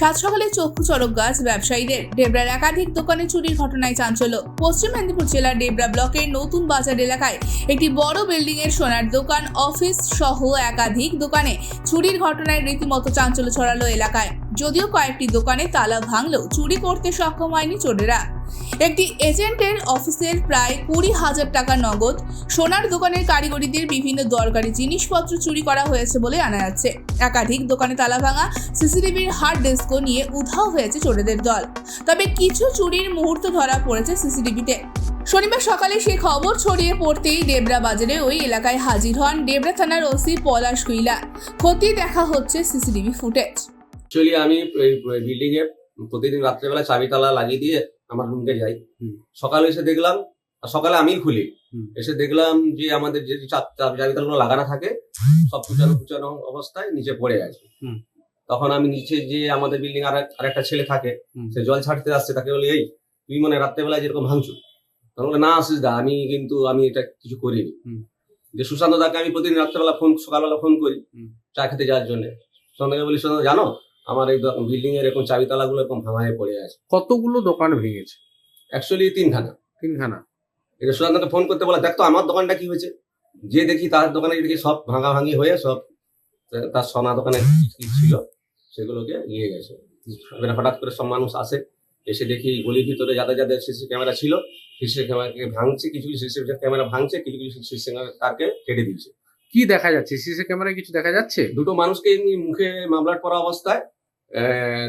সাত সকালে চক্ষু চড়ক গাছ ব্যবসায়ীদের। ডেবরার একাধিক দোকানে চুরির ঘটনায় চাঞ্চল্য। পশ্চিম মেদিনীপুর জেলার ডেবরা ব্লকের নতুন বাজার এলাকায় একটি বড় বিল্ডিং এর সোনার দোকান, অফিস সহ একাধিক দোকানে চুরির ঘটনায় রীতিমতো চাঞ্চল্য ছড়ালো এলাকায়। যদিও কয়েকটি দোকানে তালা ভাঙলেও চুরি করতে সক্ষম হয়নি চোরেরা। একটি এজেন্টের অফিসের প্রায় কুড়ি হাজার টাকা নগদ, সোনার দোকানের কারিগরিদের বিভিন্ন দরকারি জিনিসপত্র চুরি করা হয়েছে বলে জানা যাচ্ছে। একাধিক দোকানে তালা ভাঙা, সিসিটিভির হার্ড ডিস্কও নিয়ে উধাও হয়েছে চোরেদের দল। তবে কিছু চুরির মুহূর্ত ধরা পড়েছে সিসিটিভিতে। শনিবার সকালে সেই খবর ছড়িয়ে পড়তেই ডেবরা বাজারে ওই এলাকায় হাজির হন ডেবরা থানার ওসি পলাশ কুইলা। খতিয়ে দেখা হচ্ছে সিসিটিভি ফুটেজ। আমি বিল্ডিং এ প্রতিদিন রাত্রেবেলা চাবি তালা লাগিয়ে দিয়ে আমার রুমকে যাই। সকালে এসে দেখলাম আর সকালে আমি খুলি। এসে দেখলাম যে আমাদের যে চা- চা- চাবি তালাগুলো লাগানো থাকে সব কুচানো কুচানো অবস্থায় নিচে পড়ে আছে। তখন আমি নিচে যে আমাদের বিল্ডিং আর আরেকটা ছেলে থাকে। সে জল ছাড়তে আসছে তাকে বলি এই তুই মানে রাত্রেবেলা যেরকম ভাঙছু তখন বলে না আসিস দা আমি কিন্তু আমি এটা কিছু করিনি। যে সুশান্ত দাকে আমি প্রতিদিন রাত্রেবেলা ফোন সকালবেলা ফোন করি চা খেতে যাওয়ার জন্য সুশান্তকে বলি সুশান্ত জানো আমার এই বিল্ডিং এর এরকম চাবি তালাগুলো এরকম ভাঙা হয়ে পড়ে আছে। কতগুলো দোকান ভেঙেছে? অ্যাকচুয়ালি তিনখানা। তিনখানা। এটা সুশান্তকে ফোন করতে বলে দেখ তো আমার দোকানটা কি হয়েছে? যে দেখি তার দোকানে দেখি সব ভাঙা ভাঙি হয়ে সব তার সোনা দোকানে কি ছিল সেগুলোকে নিয়ে গেছে। এবারে হঠাৎ করে সব মানুষ আসে এসে দেখি গলির ভিতরে যাদের যাদের সিসি ক্যামেরা ছিল সিসি ক্যামেরাকে ভাঙছে কিছু কিছু সিসি ক্যামেরা ভাঙছে কিছু কিছু সিসি তারকে কেটে দিয়েছে। কি দেখা যাচ্ছে? সিসি ক্যামেরায় কিছু দেখা যাচ্ছে? দুটো মানুষকে মুখে মামলাট করা অবস্থায়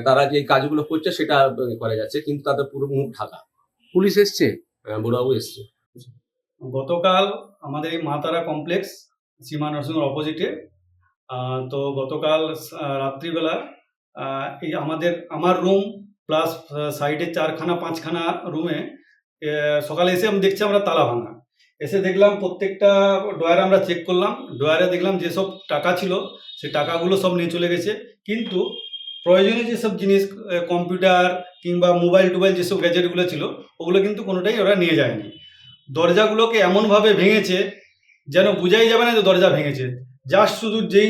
তারা যে কাজগুলো করছে সেটা করা যাচ্ছে কিন্তু তাদের পুরো মুখ ঢাকা। পুলিশ এসছে? আহ, বুড়াবাবু এসছে। গতকাল আমাদের এই মাতারা কমপ্লেক্স সীমা নার্সিংয়ের অপোজিটে তো গতকাল রাত্রিবেলা এই আমাদের আমার রুম প্লাস সাইডে চারখানা পাঁচখানা রুমে সকালে এসে আমি দেখছি আমরা তালা ভাঙা। এসে দেখলাম প্রত্যেকটা ডয়ারে আমরা চেক করলাম ডয়ারে দেখলাম যেসব টাকা ছিল সে টাকাগুলো সব নিয়ে চলে গেছে। কিন্তু প্রয়োজনীয় যেসব জিনিস কম্পিউটার কিংবা মোবাইল টোবাইল যেসব গ্যাজেটগুলো ছিল, ওগুলো কিন্তু কোনোটাই ওরা নিয়ে যায়নি। দরজাগুলোকে এমনভাবে ভেঙেছে যেন বোঝাই যাবে না যে দরজা ভেঙেছে। জাস্ট শুধু যেই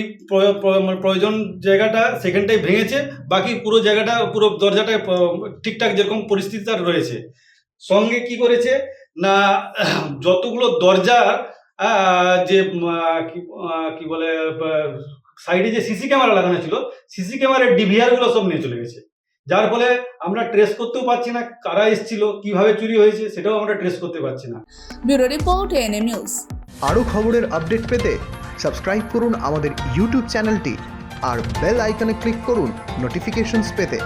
মানে প্রয়োজন জায়গাটা সেখানটাই ভেঙেছে, বাকি পুরো জায়গাটা, পুরো দরজাটা ঠিকঠাক যেরকম পরিস্থিতি তার রয়েছে। সঙ্গে কি করেছে? না, যতগুলো দরজা যে কি বলে সাইডে যে সিসি ক্যামেরা লাগানো ছিল সিসি ক্যামেরার ডিভিআরগুলো সব নিয়ে চলে গেছে। যার ফলে আমরা ট্রেস করতেও পারছি না কারা এসেছিল কীভাবে চুরি হয়েছে সেটাও আমরা ট্রেস করতে পারছি না। ব্যুরো রিপোর্ট এনএম নিউজ আরও খবরের আপডেট পেতে সাবস্ক্রাইব করুন আমাদের ইউটিউব চ্যানেলটি আর বেল আইকনে ক্লিক করুন নোটিফিকেশনস পেতে।